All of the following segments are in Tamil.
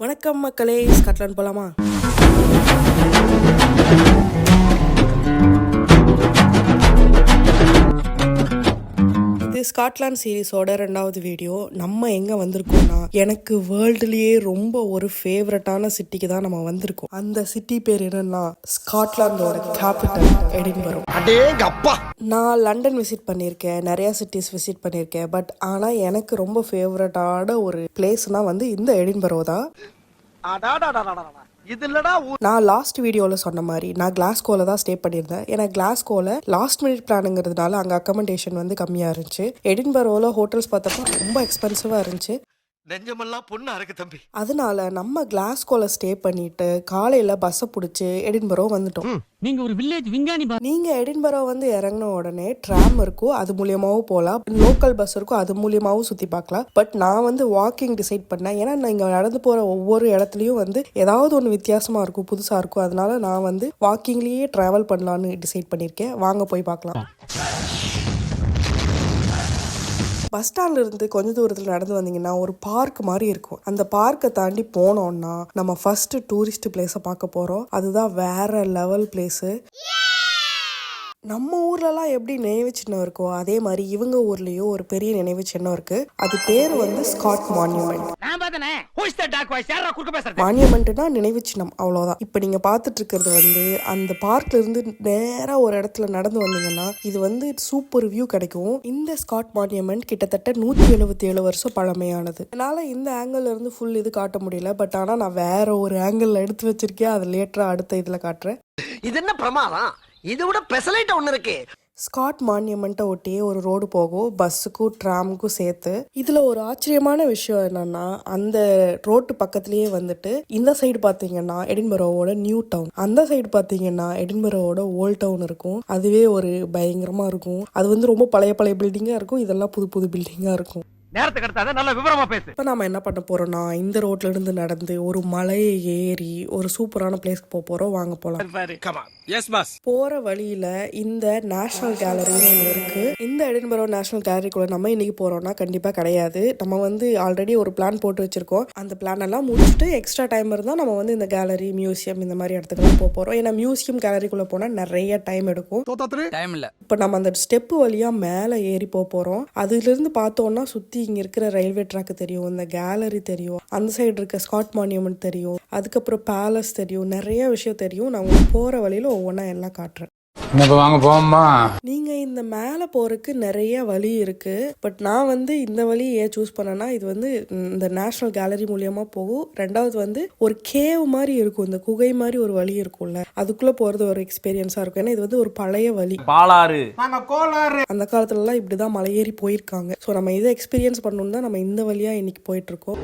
வணக்கம் மக்களே ஸ்காட்லாண்ட் போலாமா? இது ஸ்காட்லாந்து சீரிஸோட ரெண்டாவது வீடியோ நம்ம எங்க வந்திருக்கோம்னா எனக்கு வேர்ல்டுலயே ரொம்ப ஒரு ஃபேவரட்டான சிட்டிக்கு தான் நம்ம வந்திருக்கோம். அந்த சிட்டி பேர் என்னன்னா ஸ்காட்லாந்தோட கேபிட்டல் எடின்பரோ அப்பா! நான் லண்டன் விசிட் பண்ணியிருக்கேன் நிறைய சிட்டிஸ் விசிட் பண்ணியிருக்கேன் பட் ஆனால் எனக்கு ரொம்ப ஃபேவரட்டான ஒரு பிளேஸ்னால் வந்து இந்த எடின்பரோ தான். நான் லாஸ்ட் வீடியோவில் சொன்ன மாதிரி நான் கிளாஸ்கோவில் தான் ஸ்டே பண்ணியிருந்தேன். ஏன்னா கிளாஸ்கோவில் லாஸ்ட் மினிட் பிளானுங்கிறதுனால அங்கே அக்கமண்டேஷன் வந்து கம்மியாக இருந்துச்சு. எடின்பரோவில் ஹோட்டல்ஸ் பார்த்தப்போ ரொம்ப எக்ஸ்பென்சிவாக இருந்துச்சு. நெஞ்சமெல்லாம் பொண்ணா இருக்கு தம்பி. அதனால நம்ம கிளாஸ்கோவில் ஸ்டே பண்ணிட்டு காலையில் பஸ்ஸை பிடிச்சி எடின்பரோ வந்துட்டோம். நீங்க ஒரு வில்லேஜ் விஞ்ஞானி பா நீங்க எடின்பரோ வந்து இறங்கின உடனே ட்ராம் இருக்கும் அது மூலியமாவும் போகலாம் லோக்கல் பஸ் இருக்கும் அது மூலியமாவும் சுத்தி பார்க்கலாம். பட் நான் வந்து வாக்கிங் டிசைட் பண்ணேன். ஏன்னா நான் இங்க நடந்து போற ஒவ்வொரு இடத்துலயும் வந்து ஏதாவது ஒன்று வித்தியாசமா இருக்கும் புதுசா இருக்கும். அதனால நான் வந்து வாக்கிங்லயே டிராவல் பண்ணலான்னு டிசைட் பண்ணியிருக்கேன் வாங்க போய் பார்க்கலாம். பஸ் ஸ்டாண்ட்ல இருந்து கொஞ்ச தூரத்தில் நடந்து வந்தீங்கன்னா ஒரு பார்க் மாதிரி இருக்கும். அந்த பார்க்கை தாண்டி போனோம்னா நம்ம ஃபர்ஸ்ட் டூரிஸ்ட் பிளேஸை பார்க்க போறோம். அதுதான் வேற லெவல் பிளேஸு நம்ம ஊர்லலாம் எப்படி நினைவு சின்னம் இருக்கோ அதே மாதிரி இவங்க ஊர்லயும் ஒரு பெரிய நினைவு சின்னம் இருக்கு. அது பேர் வந்து ஸ்காட் மான்யூமெண்ட் நான் பார்த்தனே who is the dog voice யாரா குறுக்க பேசுறது? மான்யூமெண்ட்னா நினைவு சின்னம் அவ்வளோதான் இப்போ நீங்க பார்த்துட்டு இருக்கிறது வந்து அந்த பார்க்ல இருந்து நேரா ஒரு இடத்துல நடந்து வந்தீங்கன்னா இது வந்து சூப்பர் வியூ கிடைக்கும். இந்த ஸ்காட் மான்யூமெண்ட் கிட்டத்தட்ட நூத்தி எழுபத்தி ஏழு வருஷம் பழமையானது. அதனால இந்த ஆங்கிள் இருந்து ஃபுல் இது காட்ட முடியல பட் ஆனா நான் வேற ஒரு ஆங்கிள் எடுத்து வச்சிருக்கேன். அது லேட்டரா அடுத்த இதுல காட்டுறேன். இது என்ன பிரமாதம்? இது விட பெசலைட் ஒண்ணு இருக்கு. ஸ்காட் மானியமெண்ட்டை ஒட்டியே ஒரு ரோடு போகும் பஸ்ஸுக்கும் ட்ராமுக்கும் சேர்த்து. இதில் ஒரு ஆச்சரியமான விஷயம் என்னன்னா அந்த ரோட்டு பக்கத்துலேயே வந்துட்டு இந்த சைடு பார்த்தீங்கன்னா எடின்பரோவோட நியூ டவுன். அந்த சைடு பார்த்தீங்கன்னா எடின்பரோவோட ஓல்ட் டவுன் இருக்கும். அதுவே ஒரு பயங்கரமாக இருக்கும். அது வந்து ரொம்ப பழைய பழைய பில்டிங்காக இருக்கும். இதெல்லாம் புது புது பில்டிங்காக இருக்கும். நேரத்துக்கு அடுத்தாத நல்ல விவரமா பேசு. இப்போ நம்ம என்ன பண்ண போறோம்னா இந்த ரோட்ல இருந்து நடந்து ஒரு மலையை ஏறி ஒரு சூப்பரான பிளேஸ்க்கு போக போறோம். வாங்க போலாம். கமான் எஸ் பாஸ் போற வழியில இந்த நேஷனல் கேலரின்னு ஒன்று இருக்கு. இந்த எடின்பரோ நேஷனல் கேலரிக்குள்ள நம்ம இன்னைக்கு போறோம்னா கண்டிப்பா கிடையாது. நம்ம வந்து ஆல்ரெடி ஒரு பிளான் போட்டு வச்சிருக்கோம். அந்த பிளான் எல்லாம் முடிச்சுட்டு எக்ஸ்ட்ரா டைம் இருந்தா நம்ம வந்து இந்த கேலரி மியூசியம் இந்த மாதிரி இடத்துக்குலாம் போக போறோம். ஏன்னா மியூசியம் கேலரிக்குள்ள போனா நிறைய டைம் எடுக்கும். டைம் இல்ல. இப்போ நம்ம அந்த ஸ்டெப்பு வழியா மேலே ஏறி போக போறோம். அதுல இருந்து பார்த்தோம்னா சுத்தி இங்கே இருக்கிற ரயில்வே ட்ராக் தெரியும் இந்த கேலரி தெரியும் அந்த சைடு இருக்க ஸ்காட் மானியூமெண்ட் தெரியும் அதுக்கப்புறம் பேலஸ் தெரியும் நிறைய விஷயம் தெரியும். நான் உங்களுக்கு போகிற வழியில் ஒவ்வொன்றா எல்லாம் காட்டுறேன். இப்போ வாங்க நீங்க இந்த மேலே போறதுக்கு நிறைய வழி இருக்கு. பட் நான் வந்து இந்த வழி ஏன் சூஸ் பண்ணேன்னா இது வந்து இந்த நேஷனல் கேலரி மூலியமா போகும். ரெண்டாவது வந்து ஒரு கேவ் மாதிரி இருக்கும். இந்த குகை மாதிரி ஒரு வழி இருக்கும்ல. அதுக்குள்ள போறது ஒரு எக்ஸ்பீரியன்ஸா இருக்கும். ஏன்னா இது வந்து ஒரு பழைய வழி. பாலாறு. அந்த காலத்துலலாம் இப்படிதான் மலையேறி போயிருக்காங்க. ஸோ நம்ம இதை எக்ஸ்பீரியன்ஸ் பண்ணணும் தான் நம்ம இந்த வழியா இன்னைக்கு போயிட்டு இருக்கோம்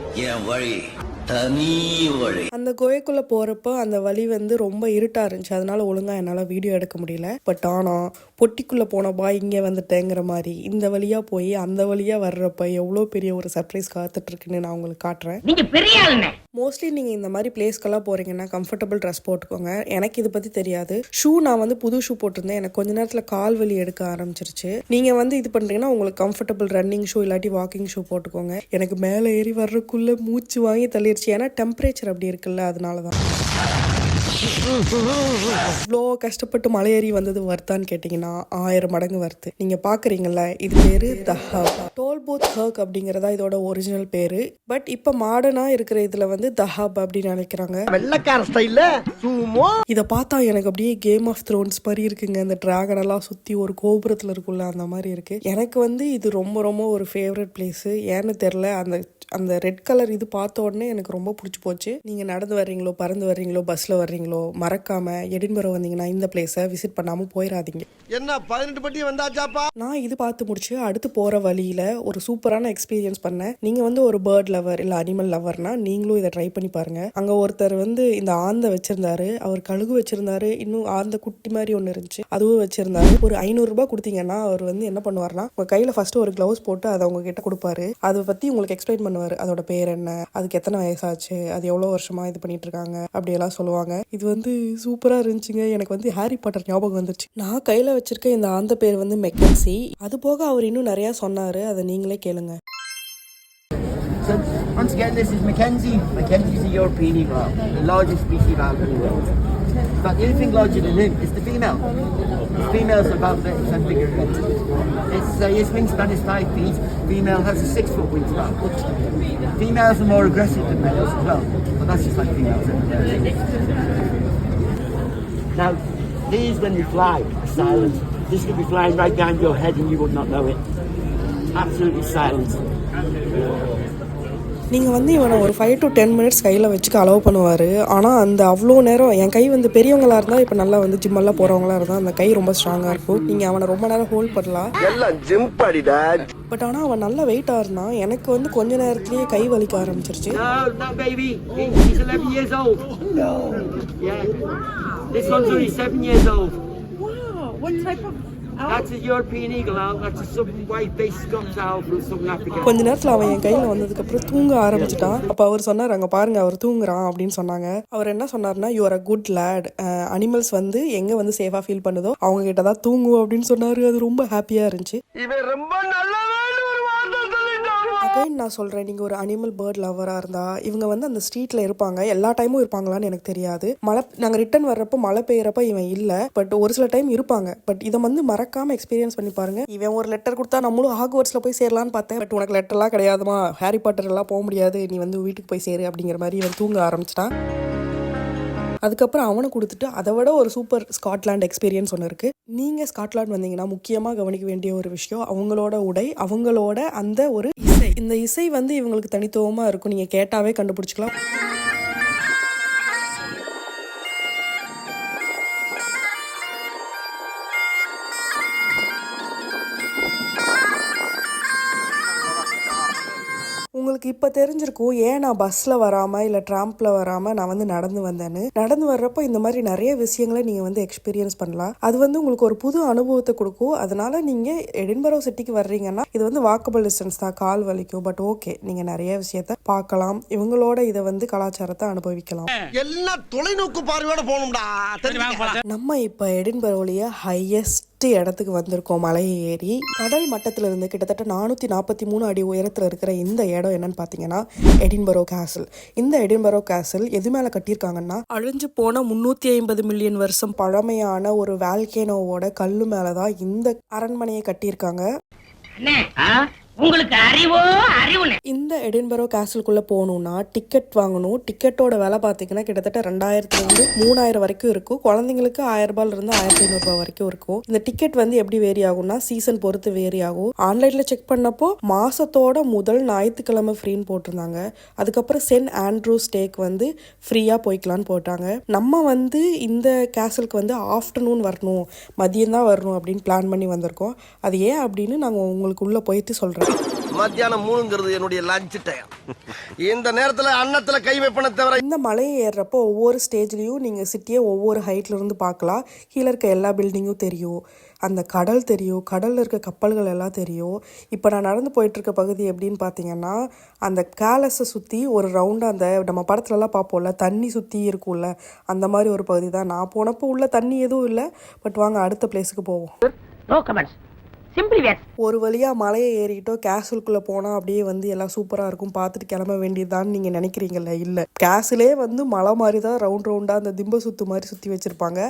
அந்த குகைக்குள்ள போறப்போ அந்த வழி வந்து ரொம்ப இருட்டா இருந்துச்சு. அதனால ஒழுங்கா என்னால வீடியோ எடுக்க முடியல. பட் ஆனா பொட்டிக்குள்ள போனப்பா இங்க வந்துட்டேங்கிற மாதிரி. இந்த வழியா போய் அந்த வழியா வர்றப்ப எவ்வளோ பெரிய ஒரு சர்ப்ரைஸ் காத்துட்டு இருக்குன்னு நான் உங்களுக்கு காட்டுறேன். மோஸ்ட்லி நீங்கள் இந்த மாதிரி பிளேஸ்க்கெல்லாம் போகிறீங்கன்னா கம்ஃபர்டபுள் ட்ரெஸ் போட்டுக்கோங்க. எனக்கு இதை பற்றி தெரியாது. ஷூ நான் வந்து புது ஷூ போட்டிருந்தேன். எனக்கு கொஞ்ச நேரத்தில் கால் வலி எடுக்க ஆரம்பிச்சிருச்சு. நீங்கள் வந்து இது பண்ணுறீங்கன்னா உங்களுக்கு கம்ஃபர்டபுள் ரன்னிங் ஷூ இல்லாட்டி வாக்கிங் ஷூ போட்டுக்கோங்க. எனக்கு மேலே ஏறி வர்றதுக்குள்ளே மூச்சு வாங்கி தள்ளிடுச்சு ஏன்னா டெம்பரேச்சர் அப்படி இருக்குல்ல அதனால தான் இவ்வளோ கஷ்டப்பட்டு மலையேறி வந்தது வருத்தான்னு கேட்டிங்கன்னா ஆயிரம் மடங்கு வருது நீங்கள் பார்க்குறீங்கல்ல இது பேர் த ஹப் டோல் போத் ஹர்க் அப்படிங்கிறதா இதோட ஒரிஜினல் பேரு. பட் இப்போ மாடர்னாக இருக்கிற இதில் வந்து த ஹப் அப்படின்னு நினைக்கிறாங்க. வெள்ளக்கார ஸ்டைல்ல சுமோ இதை பார்த்தா எனக்கு அப்படியே கேம் ஆஃப் த்ரோன்ஸ் மாதிரி இருக்குங்க. அந்த டிராகன் எல்லாம் சுற்றி ஒரு கோபுரத்தில் இருக்குல்ல அந்த மாதிரி இருக்கு. எனக்கு வந்து இது ரொம்ப ரொம்ப ஒரு ஃபேவரட் பிளேஸு ஏன்னு தெரில அந்த அந்த ரெட் கலர் இது பார்த்த உடனே எனக்கு ரொம்ப பிடிச்சி போச்சு. நீங்கள் நடந்து வர்றீங்களோ பறந்து வர்றீங்களோ பஸ்ஸில் வர்றீங்களோ மறக்காம எடின்பரோ வந்தீங்கன்னா இந்த பிளேஸை விசிட் பண்ணாமல் போயிடாதீங்க என்ன பதினெட்டு பட்டி வந்தாச்சாப்பா? நான் இது பார்த்து முடிச்சு அடுத்து போகிற வழியில் ஒரு சூப்பரான எக்ஸ்பீரியன்ஸ் பண்ணேன். நீங்கள் வந்து ஒரு பேர்ட் லவர் இல்லை அனிமல் லவர்னா நீங்களும் இதை ட்ரை பண்ணி பாருங்க. அங்கே ஒருத்தர் வந்து இந்த ஆந்தை வச்சிருந்தாரு. அவர் கழுகு வச்சிருந்தாரு. இன்னும் ஆந்த குட்டி மாதிரி ஒன்று இருந்துச்சு. அதுவும் வச்சிருந்தாரு. ஒரு ஐநூறுரூபா கொடுத்தீங்கன்னா அவர் வந்து என்ன பண்ணுவார்னா உங்கள் கையில் ஃபர்ஸ்ட் ஒரு க்ளவுஸ் போட்டு அதை உங்க கிட்ட கொடுப்பாரு. அதை பற்றி உங்களுக்கு எக்ஸ்பிளைன் பண்ணுவார். அதோட பேர் என்ன? அதுக்கு எத்தனை வயசாச்சு? அது எவ்வளோ வருஷமா இது பண்ணிட்டு இருக்காங்க அப்படியெல்லாம் சொல்லுவாங்க. இது வந்து சூப்பராக இருந்துச்சுங்க. எனக்கு வந்து ஹாரி பாட்டர் ஞாபகம் வந்துருச்சு. நான் கையில் வச்சிருக்க இந்த ஆந்த பேர் வந்து மெக்கன்சி. அது போக அவர் இன்னும் நிறையா சொன்னார். அதை நீங்களே கேளுங்க. Once again, this is Mackenzie. Mackenzie's a European eagle the largest species of in the world. But the only thing larger than him is the female. Female's about 30 percent bigger than. It's, uh, his wingspan is 5 feet. Female has a 6 foot wingspan. Females are more aggressive than males as well. But that's just like females. Now, these when they fly are silent. This could be flying right down your head and you would not know it. Absolutely silent. நீங்கள் வந்து இவனை ஒரு ஃபைவ் டு டென் மினிட்ஸ் கையில் வச்சுக்க அலோவ் பண்ணுவார் ஆனால் அந்த அவ்வளோ நேரம் என் கை வந்து பெரியவங்களா இருந்தால் இப்போ நல்லா வந்து ஜிம்மெல்லாம் போகிறவங்களா இருந்தால் அந்த கை ரொம்ப ஸ்ட்ராங்காக இருக்கும் நீங்கள் அவனை ரொம்ப நேரம் ஹோல்ட் பண்ணலாம் எல்லாம் ஜிம் படிடா பட் ஆனால் அவன் நல்ல வெயிட்டாக இருந்தான் எனக்கு வந்து கொஞ்ச நேரத்துலேயே கை வலிக்க ஆரம்பிச்சிருச்சு No, no, baby. He- He's 11 years old. No. Yeah. This one's only seven years old. Wow, what type of கொஞ்ச நேரத்தில் அவன் என் கையில் வந்ததுக்கப்புறம் தூங்க ஆரம்பிச்சிட்டான். அப்போ அவர் சொன்னார் அங்கே பாருங்க அவர் தூங்குறான் அப்படின்னு சொன்னாங்க. அவர் என்ன சொன்னார்னா you're a good lad animals வந்து எங்கே வந்து சேஃபாக ஃபீல் பண்ணுதோ அவங்க கிட்ட தான் தூங்கும் அப்படின்னு சொன்னார். அது ரொம்ப ஹாப்பியாக இருந்துச்சு. இவன் ரொம்ப சொல்லிட்டான் அகைன் நான் சொல்கிறேன் நீங்கள் ஒரு அனிமல் பேர்ட் லவராக இருந்தால் இவங்க வந்து அந்த ஸ்ட்ரீட்டில் இருப்பாங்க. எல்லா டைமும் இருப்பாங்களான்னு எனக்கு தெரியாது. மழை நாங்கள் ரிட்டர்ன் வர்றப்போ மழை பெய்யறப்ப இவன் இல்லை. பட் ஒரு சில டைம் இருப்பாங்க. பட் இதை வந்து மறக்காமல் எக்ஸ்பீரியன்ஸ் பண்ணி பாருங்க. இவன் ஒரு லெட்டர் கொடுத்தா நம்மளும் ஹாக்வர்ட்ஸில் போய் சேரலான்னு பார்த்தேன். பட் உனக்கு லெட்டர்லாம் கிடையாதுமா? ஹாரி பாட்டர் எல்லாம் போக முடியாது. நீ வந்து வீட்டுக்கு போய் சேரு அப்படிங்கிற மாதிரி இவன் தூங்க ஆரம்பிச்சிட்டான். அதுக்கப்புறம் அவனை கொடுத்துட்டு அதை விட ஒரு சூப்பர் ஸ்காட்லாண்ட் எக்ஸ்பீரியன்ஸ் ஒன்று இருக்குது நீங்கள் ஸ்காட்லாண்ட் வந்தீங்கன்னா முக்கியமாக கவனிக்க வேண்டிய ஒரு விஷயம் அவங்களோட உடை அவங்களோட அந்த ஒரு இந்த இசை வந்து இவங்களுக்கு தனித்துவமாக இருக்கும். நீங்கள் கேட்டாவே கண்டுபிடிச்சிக்கலாம். உங்களுக்கு இப்போ தெரிஞ்சிருக்கும் ஏன் நான் பஸ்ஸில் வராமல் இல்லை ட்ராம்பில் வராமல் நான் வந்து நடந்து வந்தேன்னு. நடந்து வர்றப்போ இந்த மாதிரி நிறைய விஷயங்களை நீங்கள் வந்து எக்ஸ்பீரியன்ஸ் பண்ணலாம். அது வந்து உங்களுக்கு ஒரு புது அனுபவத்தை கொடுக்கும். அதனால நீங்கள் எடின்பரோ சிட்டிக்கு வர்றீங்கன்னா இது வந்து வாக்கபிள் டிஸ்டன்ஸ் தான். கால் வலிக்கும். பட் ஓகே நீங்கள் நிறைய விஷயத்த பார்க்கலாம். இவங்களோட இதை வந்து கலாச்சாரத்தை அனுபவிக்கலாம். எல்லாம் தொலைநோக்கு பார்வையோட போகணும்டா. நம்ம இப்போ எடின்பரோலிய ஹையஸ்ட் இடத்துக்கு வந்திருக்கோம். மலை ஏறி கடல் மட்டத்துல இருந்து கிட்டத்தட்ட நானூற்றி நாற்பத்தி மூணு அடி உயரத்தில் இருக்கிற இந்த இடம் என்னன்னு பார்த்தீங்கன்னா எடின்பரோ கேசல் இந்த எடின்பரோ கேசல் எது மேலே கட்டியிருக்காங்கன்னா அழிஞ்சு போன முந்நூற்றி ஐம்பது மில்லியன் வருஷம் பழமையான ஒரு வால்கேனோவோட கல்லு மேலே தான் இந்த அரண்மனையை கட்டியிருக்காங்க. அண்ணே உங்களுக்கு அறிவோ அறிவுனே இந்த எடின்பரோ கேசலுக்குள்ளே போகணுன்னா டிக்கெட் வாங்கணும். டிக்கெட்டோட விலை பார்த்தீங்கன்னா கிட்டத்தட்ட ரெண்டாயிரத்துலேருந்து மூணாயிரம் வரைக்கும் இருக்கும். குழந்தைங்களுக்கு ஆயிரம் ரூபாயிலிருந்து ஆயிரத்தி ஐநூறுபா வரைக்கும் இருக்கும். இந்த டிக்கெட் வந்து எப்படி வேரி ஆகும்னா சீசன் பொறுத்து வேரி ஆகும். ஆன்லைனில் செக் பண்ணப்போ மாசத்தோட முதல் ஞாயிற்றுக்கிழமை ஃப்ரீன்னு போட்டிருந்தாங்க. அதுக்கப்புறம் சென்ட் ஆண்ட்ரூ ஸ்டேக் வந்து ஃப்ரீயாக போய்க்கலான்னு போட்டாங்க. நம்ம வந்து இந்த கேசலுக்கு வந்து ஆஃப்டர்நூன் வரணும் மதியம் தான் வரணும் அப்படின்னு பிளான் பண்ணி வந்திருக்கோம். அது ஏன் அப்படின்னு நாங்கள் உங்களுக்கு உள்ளே போயிட்டு சொல்கிறோம் மத்தியானம் மூணுங்கிறது என்னுடைய லஞ்ச் டைம் இந்த நேரத்துல அன்னத்துல கை வைப்பன தவிர இந்த மலையை ஏறுறப்போ ஒவ்வொரு ஸ்டேஜ்லேயும் நீங்கள் சிட்டியை ஒவ்வொரு height ல இருந்து பார்க்கலாம். கீழே இருக்க எல்லா பில்டிங்கும் தெரியும். அந்த கடல் தெரியும். கடலில் இருக்க கப்பல்கள் எல்லாம் தெரியும். இப்போ நான் நடந்து போயிட்டு இருக்க பகுதி எப்படின்னு பார்த்தீங்கன்னா அந்த கேலஸை சுற்றி ஒரு ரவுண்டாக அந்த நம்ம படத்துலலாம் பார்ப்போம்ல தண்ணி சுற்றி இருக்கும்ல அந்த மாதிரி ஒரு பகுதி தான். நான் போனப்போ உள்ள தண்ணி எதுவும் இல்லை. பட் வாங்க அடுத்த பிளேஸுக்கு போவோம். ஒரு வழியாக மலையை ஏறிக்கிட்டோ கேசலுக்குள்ளே போனால் அப்படியே வந்து எல்லாம் சூப்பராக இருக்கும். பார்த்துட்டு கிளம்ப வேண்டியதுதான்னு நீங்கள் நினைக்கிறீங்கல்ல இல்லை. கேசலே வந்து மலை மாதிரி தான் ரவுண்ட் ரவுண்டாக அந்த திம்ப சுத்து மாதிரி சுற்றி வச்சுருப்பாங்க.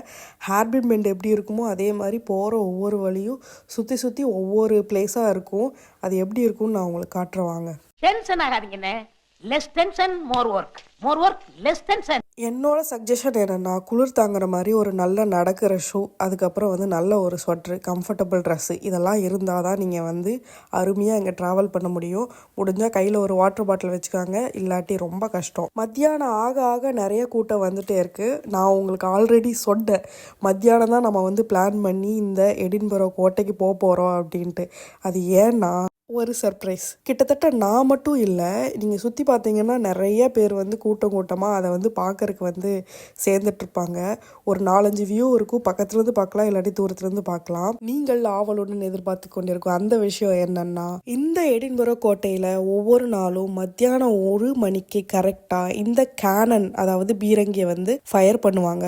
ஹேர்பின் பெண்ட் எப்படி இருக்குமோ அதே மாதிரி போகிற ஒவ்வொரு வழியும் சுற்றி சுற்றி ஒவ்வொரு பிளேஸாக இருக்கும். அது எப்படி இருக்கும்னு நான் உங்களுக்கு காட்டுறேன். வாங்க. Tension ஆகாதீங்கண்ணே less tension more work more work less tension என்னோட சஜஷன் என்னென்னா குளிர் தாங்குற மாதிரி ஒரு நல்ல நடக்கிற ஷூ அதுக்கப்புறம் வந்து நல்ல ஒரு ஸ்வெட்ரு கம்ஃபர்டபுள் ட்ரெஸ்ஸு இதெல்லாம் இருந்தால் தான் நீங்கள் வந்து அருமையாக இங்கே ட்ராவல் பண்ண முடியும். முடிஞ்சால் கையில் ஒரு வாட்டர் பாட்டில் வச்சுக்காங்க இல்லாட்டி ரொம்ப கஷ்டம். மத்தியானம் ஆக ஆக நிறைய கூட்டம் வந்துட்டே இருக்குது நான் உங்களுக்கு ஆல்ரெடி சொன்னேன். மத்தியானம் தான் நம்ம வந்து பிளான் பண்ணி இந்த எடின்பரோ கோட்டைக்கு போக போகிறோம் அப்படின்ட்டு. அது ஏன்னா ஒரு சர்ப்ரைஸ் கிட்டத்தட்ட நான் மட்டும் இல்லை நீங்கள் சுற்றி பார்த்தீங்கன்னா நிறைய பேர் வந்து கூட்டம் கூட்டமாக அதை வந்து பார்க்கறக்கு வந்து சேர்ந்துட்டு இருப்பாங்க. ஒரு நாலஞ்சு வியூ இருக்கும். பக்கத்துலேருந்து பார்க்கலாம் இல்லாட்டி தூரத்துலேருந்து பார்க்கலாம் நீங்கள் ஆவலுடன் எதிர்பார்த்து கொண்டிருக்கும் அந்த விஷயம் என்னன்னா இந்த எடின்பரோ கோட்டையில் ஒவ்வொரு நாளும் மத்தியானம் ஒரு மணிக்கு கரெக்டாக இந்த கேனன் அதாவது பீரங்கியை வந்து ஃபயர் பண்ணுவாங்க.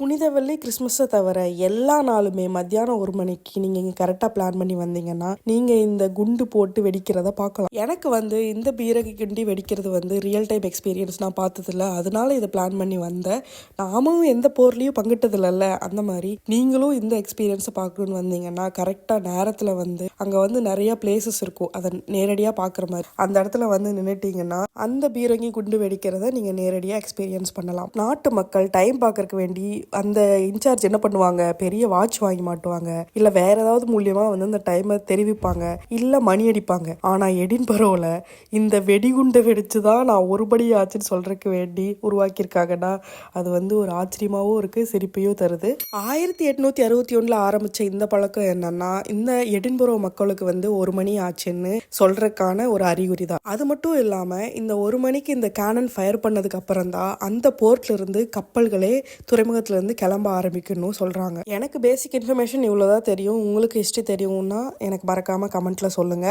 புனித வெள்ளி கிறிஸ்மஸை தவிர எல்லா நாளுமே மத்தியானம் ஒரு மணிக்கு நீங்கள் இங்கே கரெக்டாக பிளான் பண்ணி வந்தீங்கன்னா நீங்கள் இந்த குண்டு போட்டு வெடிக்கிறத பார்க்கலாம். எனக்கு வந்து இந்த பீரகி கிண்டி வெடிக்கிறது வந்து ரியல் டைம் எக்ஸ்பீரியன்ஸ் நான் பார்த்ததில்ல. அதனால இதை பிளான் பண்ணி வந்தேன். நாமும் எந்த போர்லேயும் பங்கிட்டதில்ல அந்த மாதிரி நீங்களும் இந்த எக்ஸ்பீரியன்ஸை பார்க்கணுன்னு வந்தீங்கன்னா கரெக்டாக நேரத்தில் வந்து அங்கே வந்து நிறைய பிளேசஸ் இருக்கும். அதை நேரடியாக பார்க்குற மாதிரி. அந்த இடத்துல வந்து நின்றுட்டீங்கன்னா அந்த பீரங்கி குண்டு வெடிக்கிறத நீங்கள் நேரடியாக எக்ஸ்பீரியன்ஸ் பண்ணலாம். நாட்டு மக்கள் டைம் பார்க்கறக்கு வேண்டி அந்த இன்சார்ஜ் என்ன பண்ணுவாங்க? பெரிய வாட்ச் வாங்கி மாட்டுவாங்க. இல்லை வேற ஏதாவது மூலியமாக வந்து அந்த டைமை தெரிவிப்பாங்க. இல்லை மணி அடிப்பாங்க. ஆனால் எடின்பரோவில் இந்த வெடிகுண்டை வெடிச்சு தான் நான் ஒருபடி ஆச்சுன்னு சொல்கிறதுக்கு வேண்டி உருவாக்கியிருக்காங்கன்னா அது வந்து ஒரு ஆச்சரியமாகவும் இருக்குது சிரிப்பையும் தருது. ஆயிரத்தி எட்நூத்தி அறுபத்தி ஒன்றில் ஆரம்பித்த இந்த பழக்கம் என்னன்னா இந்த எடின்பரோ மக்களுக்கு வந்து ஒரு மணி ஆச்சுன்னு சொல்கிறதுக்கான ஒரு அறிகுறி தான். அது மட்டும் இல்லாமல் இந்த ஒரு மணிக்கு இந்த கேனன் ஃபயர் பண்ணதுக்கு அப்புறம் தான் அந்த போர்ட்லேருந்து கப்பல்களே துறைமுகத்தில் இருந்து கிளம்ப ஆரம்பிக்கணும் சொல்றாங்க. எனக்கு பேசிக் இன்ஃபர்மேஷன் இவ்வளவுதான் தெரியும். உங்களுக்கு ஹிஸ்ட்ரி தெரியும்னா எனக்கு மறக்காம கமெண்ட்ல சொல்லுங்க.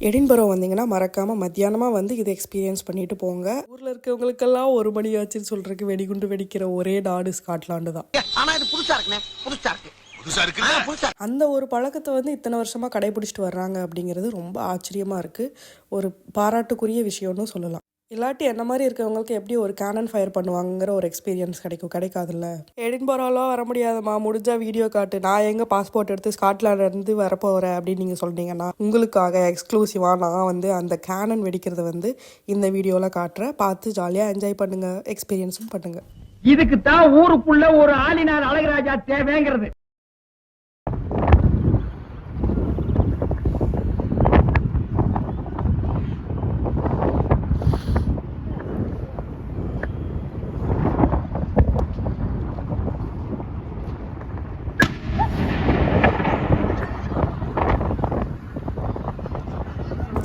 எடின்பரோ வந்தீங்கன்னா மறக்காம மத்தியானமா வந்து இதை எக்ஸ்பீரியன்ஸ் பண்ணிட்டு போங்க. ஊர்ல இருக்கவங்களுக்கெல்லாம் ஒரு மணி ஆச்சுன்னு சொல்றதுக்கு வெடிகுண்டு வெடிக்கிற ஒரே நாடு ஸ்காட்லாண்டு தான். ஆனா இது இருக்குண்ணே. இருக்கு. அந்த ஒரு பழக்கத்தை வந்து இத்தனை வருஷமா கடைபிடிச்சிட்டு வர்றாங்க அப்படிங்கிறது ரொம்ப ஆச்சரியமா இருக்கு. ஒரு பாராட்டுக்குரிய விஷயம்னு சொல்லலாம். இல்லாட்டி என்ன மாதிரி இருக்கவங்களுக்கு எப்படி ஒரு கேனன் ஃபயர் பண்ணுவாங்கங்கிற ஒரு எக்ஸ்பீரியன்ஸ் கிடைக்கும்? கிடைக்காதுல்ல? எடின்பரோலாம் வர முடியாதும்மா. முடிஞ்சா வீடியோ காட்டு. நான் எங்க பாஸ்போர்ட் எடுத்து ஸ்காட்லாண்ட்ல இருந்து வரப்போறேன் அப்படின்னு நீங்க சொல்றீங்கன்னா உங்களுக்காக எக்ஸ்க்ளூசிவா நான் வந்து அந்த கேனன் வெடிக்கிறத வந்து இந்த வீடியோல காட்டுறேன். பார்த்து ஜாலியா என்ஜாய் பண்ணுங்க. எக்ஸ்பீரியன்ஸும் பண்ணுங்க. இதுக்கு தான் ஊருக்குள்ள ஒரு ஆளினார் அழகராஜா தேவைங்கிறது.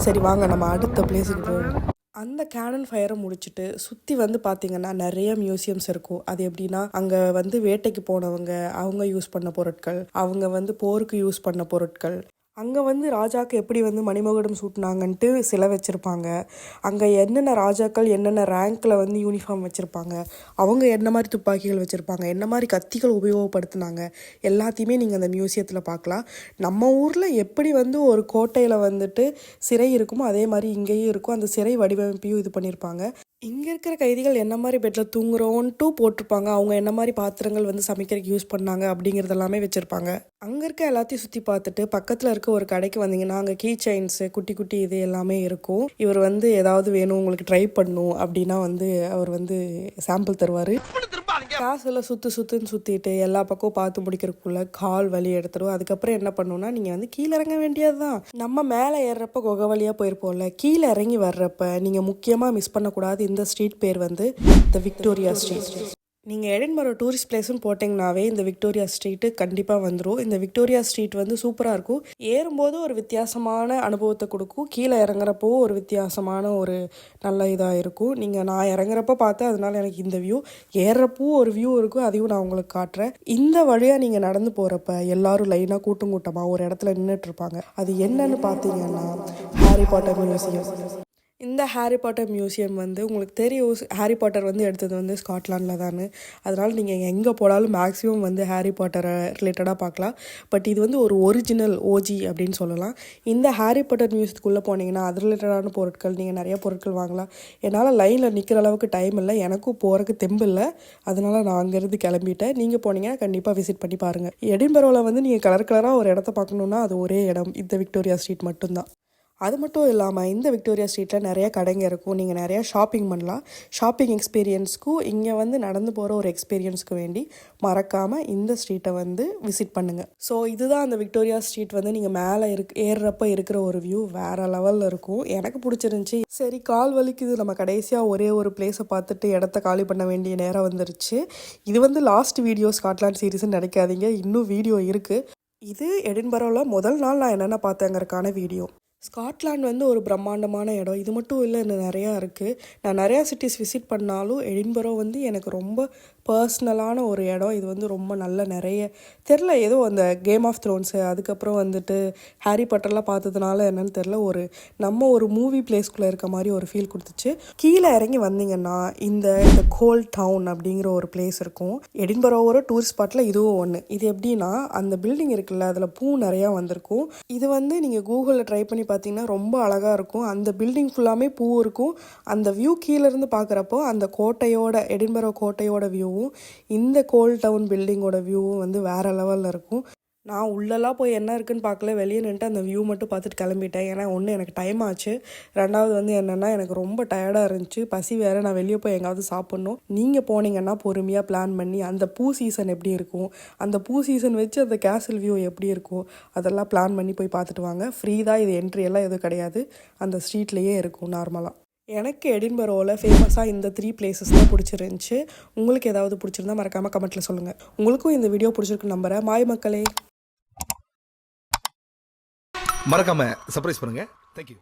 சரி வாங்க நம்ம அடுத்த பிளேஸுக்கு போவோம். அந்த கேனன் ஃபயரை முடிச்சுட்டு சுற்றி வந்து பார்த்தீங்கன்னா நிறைய மியூசியம்ஸ் இருக்கும். அது எப்படின்னா அங்கே வந்து வேட்டைக்கு போனவங்க அவங்க யூஸ் பண்ண பொருட்கள் அவங்க வந்து போருக்கு யூஸ் பண்ண பொருட்கள். அங்கே வந்து ராஜாக்கு எப்படி வந்து மணிமகுடம் சூட்டினாங்கன்ட்டு சிலை வச்சுருப்பாங்க. அங்கே என்னென்ன ராஜாக்கள் என்னென்ன ரேங்க்கில் வந்து யூனிஃபார்ம் வச்சுருப்பாங்க அவங்க என்ன மாதிரி துப்பாக்கிகள் வச்சுருப்பாங்க என்ன மாதிரி கத்திகள் உபயோகப்படுத்துனாங்க எல்லாத்தையுமே நீங்கள் அந்த மியூசியத்தில் பார்க்கலாம். நம்ம ஊரில் எப்படி வந்து ஒரு கோட்டையில் வந்துட்டு சிறை இருக்குமோ அதே மாதிரி இங்கேயும் இருக்கும். அந்த சிறை வடிவமைப்பையும் இது பண்ணியிருப்பாங்க இங்கே இருக்கிற கைதிகள் என்ன மாதிரி பெட்டில் தூங்குறோன்ட்டு போட்டிருப்பாங்க. அவங்க என்ன மாதிரி பாத்திரங்கள் வந்து சமைக்கிறதுக்கு யூஸ் பண்ணாங்க அப்படிங்கிறது எல்லாமே வச்சுருப்பாங்க. அங்கே இருக்க எல்லாத்தையும் சுற்றி பார்த்துட்டு பக்கத்தில் இருக்க ஒரு கடைக்கு வந்தீங்கன்னா அங்கே கீ செயின்ஸு குட்டி குட்டி இது எல்லாமே இருக்கும். இவர் வந்து ஏதாவது வேணும் உங்களுக்கு ட்ரை பண்ணும் அப்படின்னா வந்து அவர் வந்து சாம்பிள் தருவார். காசில் சுற்று சுற்றுன்னு சுற்றிட்டு எல்லா பக்கம் பார்த்து முடிக்கிறதுக்குள்ள கால் வலி எடுத்துடும் அதுக்கப்புறம் என்ன பண்ணணும்னா நீங்கள் வந்து கீழே இறங்க வேண்டியது தான் நம்ம மேலே ஏறுறப்ப குகை வழியாக போயிருப்போம்ல கீழே இறங்கி வர்றப்ப நீங்கள் முக்கியமாக மிஸ் பண்ணக்கூடாது. இந்த ஸ்ட்ரீட் பேர் வந்து த விக்டோரியா ஸ்ட்ரீட் நீங்கள் எடன்மரம் டூரிஸ்ட் பிளேஸ்னு போட்டிங்கனாவே இந்த விக்டோரியா ஸ்ட்ரீட்டு கண்டிப்பாக வந்துடும் இந்த விக்டோரியா ஸ்ட்ரீட் வந்து சூப்பராக இருக்கும். ஏறும்போது ஒரு வித்தியாசமான அனுபவத்தை கொடுக்கும். கீழே இறங்குறப்போ ஒரு வித்தியாசமான ஒரு நல்ல இதாக இருக்கும். நீங்கள் நான் இறங்குறப்ப பார்த்தேன். அதனால எனக்கு இந்த வியூ ஏறுறப்போ ஒரு வியூ இருக்கும். அதையும் நான் உங்களுக்கு காட்டுறேன். இந்த வழியாக நீங்கள் நடந்து போகிறப்ப எல்லாரும் லைனாக கூட்டம் கூட்டமாக ஒரு இடத்துல நின்றுட்டு இருப்பாங்க. அது என்னன்னு பார்த்தீங்கன்னா ஹாரி பாட்டர் மியூசியம் இந்த ஹாரி பாட்டர் மியூசியம் வந்து உங்களுக்கு தெரியும் ஹாரி பாட்டர் வந்து எடுத்தது வந்து ஸ்காட்லாண்டில் தான். அதனால் நீங்கள் எங்கே போனாலும் மேக்ஸிமம் வந்து ஹாரி பாட்டரை ரிலேட்டடாக பார்க்கலாம். பட் இது வந்து ஒரு ஒரிஜினல் ஓஜி அப்படின்னு சொல்லலாம். இந்த ஹாரி பாட்டர் மியூசியத்துக்குள்ளே போனீங்கன்னா அது ரிலேட்டடான பொருட்கள் நீங்கள் நிறைய பொருட்கள் வாங்கலாம். என்னால் லைனில் நிற்கிற அளவுக்கு டைம் இல்லை எனக்கும் போகிறக்கு தெம்பு இல்லை. அதனால் நான் அங்கேருந்து கிளம்பிட்டேன். நீங்கள் போனீங்கன்னா கண்டிப்பாக விசிட் பண்ணி பாருங்கள் எடின்பரோவில் வந்து நீங்கள் கலர் கலராக ஒரு இடத்த பார்க்கணுன்னா அது ஒரே இடம். இந்த விக்டோரியா ஸ்ட்ரீட் மட்டும்தான். அது மட்டும் இல்லாமல் இந்த விக்டோரியா ஸ்ட்ரீட்டில் நிறைய கடைங்க இருக்கும். நீங்கள் நிறையா ஷாப்பிங் பண்ணலாம். ஷாப்பிங் எக்ஸ்பீரியன்ஸ்க்கும் இங்கே வந்து நடந்து போகிற ஒரு எக்ஸ்பீரியன்ஸ்க்கு வேண்டி மறக்காமல் இந்த ஸ்ட்ரீட்டை வந்து விசிட் பண்ணுங்கள் ஸோ இதுதான் அந்த விக்டோரியா ஸ்ட்ரீட் வந்து நீங்கள் மேலே இருக் ஏறுறப்ப இருக்கிற ஒரு வியூ வேறு லெவலில் இருக்கும். எனக்கு பிடிச்சிருந்துச்சி. சரி கால் வலிக்குது. நம்ம கடைசியாக ஒரே ஒரு பிளேஸை பார்த்துட்டு இடத்த காலி பண்ண வேண்டிய நேரம் வந்துருச்சு. இது வந்து லாஸ்ட் வீடியோ ஸ்காட்லாண்ட் சீரீஸ்னு நினைக்காதீங்க. இன்னும் வீடியோ இருக்குது இது எடின்பரோவில் முதல் நாள் நான் என்னென்ன பார்த்தேங்கிறதுக்கான வீடியோ ஸ்காட்லாண்ட் வந்து ஒரு பிரம்மாண்டமான இடம். இது மட்டும் இல்லை இன்னும் நிறையா இருக்குது நான் நிறையா சிட்டிஸ் விசிட் பண்ணாலும் எடின்பரோ வந்து எனக்கு ரொம்ப பர்சனலான ஒரு இடம். இது வந்து ரொம்ப நல்ல நிறைய தெரில ஏதோ அந்த கேம் ஆஃப் த்ரோன்ஸு அதுக்கப்புறம் வந்துட்டு ஹாரி பட்டர்லாம் பார்த்ததுனால என்னன்னு தெரில ஒரு நம்ம ஒரு மூவி பிளேஸ்குள்ளே இருக்க மாதிரி ஒரு ஃபீல் கொடுத்துச்சு. கீழே இறங்கி வந்தீங்கன்னா இந்த இந்த கோல் டவுன் அப்படிங்கிற ஒரு பிளேஸ் இருக்கும். எடின்பரோவோட டூரிஸ்ட் ஸ்பாட்டில் இதுவும் ஒன்று இது எப்படின்னா அந்த பில்டிங் இருக்குல்ல அதில் பூ நிறையா வந்திருக்கும். இது வந்து நீங்கள் கூகுளில் ட்ரை பண்ணி பார்த்தீங்கன்னா ரொம்ப அழகாக இருக்கும். அந்த பில்டிங் ஃபுல்லாமே பூ இருக்கும். அந்த வியூ கீழேருந்து பார்க்குறப்போ அந்த கோட்டையோட எடின்பரோ கோட்டையோட வியூவும் இந்த கோல் டவுன் பில்டிங்கோட வியூவும் வந்து வேறு லெவலில் இருக்கும். நான் உள்ளெல்லாம் போய் என்ன இருக்குன்னு பார்க்கல வெளியே நின்ட்டு அந்த வியூ மட்டும் பார்த்துட்டு கிளம்பிட்டேன். ஏன்னா ஒன்று எனக்கு டைம் ஆச்சு. ரெண்டாவது வந்து என்னென்னா எனக்கு ரொம்ப டயர்டாக இருந்துச்சு. பசி வேறு நான் வெளியே போய் எங்காவது சாப்பிட்ணும். நீங்கள் போனீங்கன்னா பொறுமையாக பிளான் பண்ணி அந்த பூ சீசன் எப்படி இருக்கும்? அந்த பூ சீசன் வச்சு அந்த கேசல் வியூ எப்படி இருக்கும்? அதெல்லாம் பிளான் பண்ணி போய் பார்த்துட்டு வாங்க. ஃப்ரீ தான் இது என்ட்ரி எல்லாம் எதுவும் கிடையாது. அந்த ஸ்ட்ரீட்லேயே இருக்கும் நார்மலாக எனக்கு எடின்பரோவில் ஃபேமஸாக இந்த த்ரீ பிளேசஸ் தான் பிடிச்சிருந்துச்சி. உங்களுக்கு ஏதாவது பிடிச்சிருந்தா மறக்காமல் கமெண்ட்டில் சொல்லுங்கள் உங்களுக்கும் இந்த வீடியோ பிடிச்சிருக்கு நம்புகிறேன் மாய் மக்களே. மறக்காமல் சர்ப்ரைஸ் பண்ணுங்கள் தேங்க்யூ